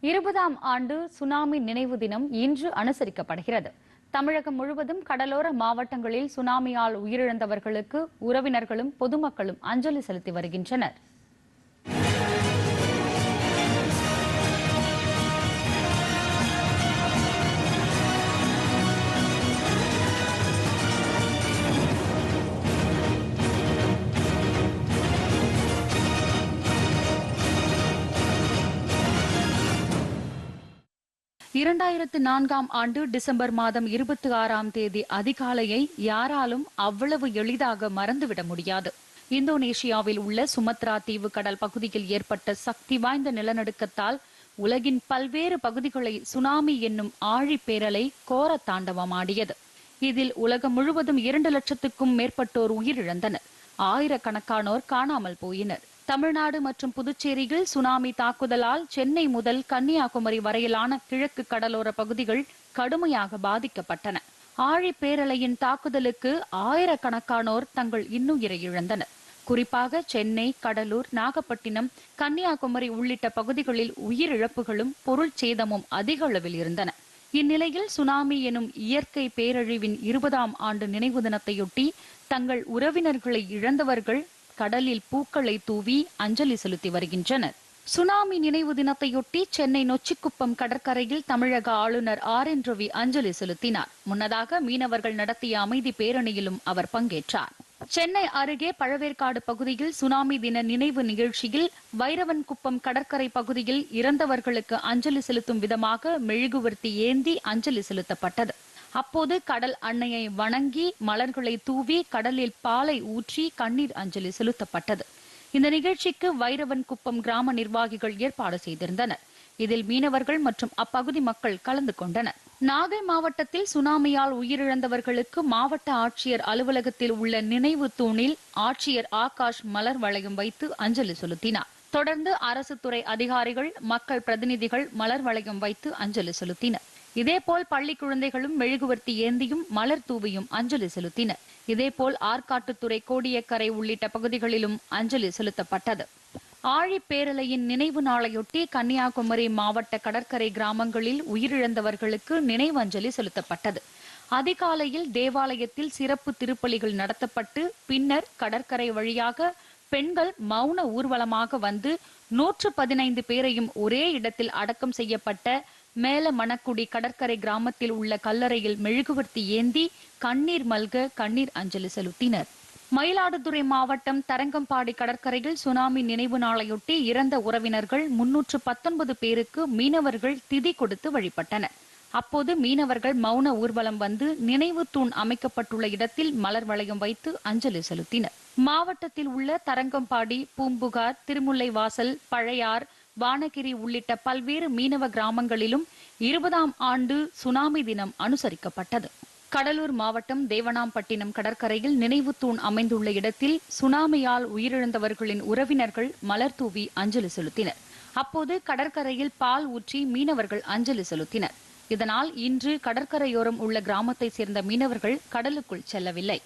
இருபதாம் ஆண்டு சுனாமி நினைவு தினம் இன்று அனுசரிக்கப்படுகிறது. தமிழகம் முழுவதும் கடலோர மாவட்டங்களில் சுனாமியால் உயிரிழந்தவர்களுக்கு உறவினர்களும் பொதுமக்களும் அஞ்சலி செலுத்தி வருகின்றனர். இரண்டாயிரத்து நான்காம் ஆண்டு டிசம்பர் மாதம் இருபத்தி ஆறாம் தேதி அதிகாலையை யாராலும் அவ்வளவு எளிதாக மறந்துவிட முடியாது. இந்தோனேஷியாவில் உள்ள சுமத்ரா தீவு கடல் பகுதியில் ஏற்பட்ட சக்தி வாய்ந்த நிலநடுக்கத்தால் உலகின் பல்வேறு பகுதிகளை சுனாமி என்னும் ஆழிப்பேரலை கோர தாண்டவமாடியது. இதில் உலகம் முழுவதும் இரண்டு லட்சத்துக்கும் மேற்பட்டோர் உயிரிழந்தனர். ஆயிரக்கணக்கானோர் காணாமல் போயினர். தமிழ்நாடு மற்றும் புதுச்சேரியில் சுனாமி தாக்குதலால் சென்னை முதல் கன்னியாகுமரி வரையிலான கிழக்கு கடலோர பகுதிகள் கடுமையாக பாதிக்கப்பட்டன. ஆழிப்பேரலையின் தாக்குதலுக்கு ஆயிரக்கணக்கானோர் தங்கள் இன்னுயிரை இழந்தனர். குறிப்பாக சென்னை கடலூர் நாகப்பட்டினம் கன்னியாகுமரி உள்ளிட்ட பகுதிகளில் உயிரிழப்புகளும் பொருள் சேதமும் அதிக அளவில் இருந்தன. இந்நிலையில் சுனாமி எனும் இயற்கை பேரழிவின் இருபதாம் ஆண்டு நினைவு தினத்தையொட்டி தங்கள் உறவினர்களை இழந்தவர்கள் கடலில் பூக்களை தூவி அஞ்சலி செலுத்தி வருகின்றனர். சுனாமி நினைவு தினத்தையொட்டி சென்னை நொச்சிக்குப்பம் கடற்கரையில் தமிழக ஆளுநர் ஆர் என் ரவி அஞ்சலி செலுத்தினார். முன்னதாக மீனவர்கள் நடத்திய அமைதி பேரணியிலும் அவர் பங்கேற்றார். சென்னை அருகே பழவேற்காடு பகுதியில் சுனாமி தின நினைவு நிகழ்ச்சியில் வைரவன்குப்பம் கடற்கரை பகுதியில் இறந்தவர்களுக்கு அஞ்சலி செலுத்தும் விதமாக மெழுகுவர்த்தி ஏந்தி அஞ்சலி செலுத்தப்பட்டது. அப்போது கடல் அன்னையை வணங்கி மலர்களை தூவி கடலில் பாலை ஊற்றி கண்ணீர் அஞ்சலி செலுத்தப்பட்டது. இந்த நிகழ்ச்சிக்கு வைரவன் குப்பம் கிராம நிர்வாகிகள் ஏற்பாடு செய்திருந்தனர். இதில் மீனவர்கள் மற்றும் அப்பகுதி மக்கள் கலந்து கொண்டனர். நாகை மாவட்டத்தில் சுனாமியால் உயிரிழந்தவர்களுக்கு மாவட்ட ஆட்சியர் அலுவலகத்தில் உள்ள நினைவு தூணில் ஆட்சியர் ஆகாஷ் மலர் வளையம் வைத்து அஞ்சலி செலுத்தினார். தொடர்ந்து அரசு துறை அதிகாரிகள் மக்கள் பிரதிநிதிகள் மலர் வளையம் வைத்து அஞ்சலி செலுத்தினர். இதேபோல் பள்ளி குழந்தைகளும் மெழுகுவர்த்தி ஏந்தியும் மலர் தூவியும் அஞ்சலி செலுத்தினர். இதேபோல் ஆற்காட்டுத்துறை கோடியக்கரை உள்ளிட்ட பகுதிகளிலும் அஞ்சலி செலுத்தப்பட்டது. ஆழி பேரலையின் நினைவு நாளையொட்டி கன்னியாகுமரி மாவட்ட கடற்கரை கிராமங்களில் உயிரிழந்தவர்களுக்கு நினைவஞ்சலி செலுத்தப்பட்டது. அதிகாலையில் தேவாலயத்தில் சிறப்பு திருப்பலிகள் நடத்தப்பட்டு பின்னர் கடற்கரை வழியாக பெண்கள் மௌன ஊர்வலமாக வந்து நூற்று பதினைந்து பேரையும் ஒரே இடத்தில் அடக்கம் செய்யப்பட்ட மேல மணக்குடி கடற்கரை கிராமத்தில் உள்ள கல்லறையில் மெழுகுவர்த்தி ஏந்தி கண்ணீர் மல்க கண்ணீர் அஞ்சலி செலுத்தினர். மயிலாடுதுறை மாவட்டம் தரங்கம்பாடி கடற்கரையில் சுனாமி நினைவு நாளையொட்டி இறந்த உறவினர்கள் முன்னூற்று பத்தொன்பது பேருக்கு மீனவர்கள் திதி கொடுத்து வழிபட்டனர். அப்போது மீனவர்கள் மௌன ஊர்வலம் வந்து நினைவு தூண் அமைக்கப்பட்டுள்ள இடத்தில் மலர் வளையம் வைத்து அஞ்சலி செலுத்தினர். மாவட்டத்தில் உள்ள தரங்கம்பாடி பூம்புகார் திருமுல்லைவாசல் பழையார் வானகிரி உள்ளிட்ட பல்வேறு மீனவ கிராமங்களிலும் இருபதாம் ஆண்டு சுனாமி தினம் அனுசரிக்கப்பட்டது. கடலூர் மாவட்டம் தேவனாம்பட்டினம் கடற்கரையில் நினைவு தூண் அமைந்துள்ள இடத்தில் சுனாமியால் உயிரிழந்தவர்களின் உறவினர்கள் மலர் தூவி அஞ்சலி செலுத்தினர். அப்போது கடற்கரையில் பால் ஊற்றி மீனவர்கள் அஞ்சலி செலுத்தினர். இதனால் இன்று கடற்கரையோரம் உள்ள கிராமத்தைச் சேர்ந்த மீனவர்கள் கடலுக்குள் செல்லவில்லை.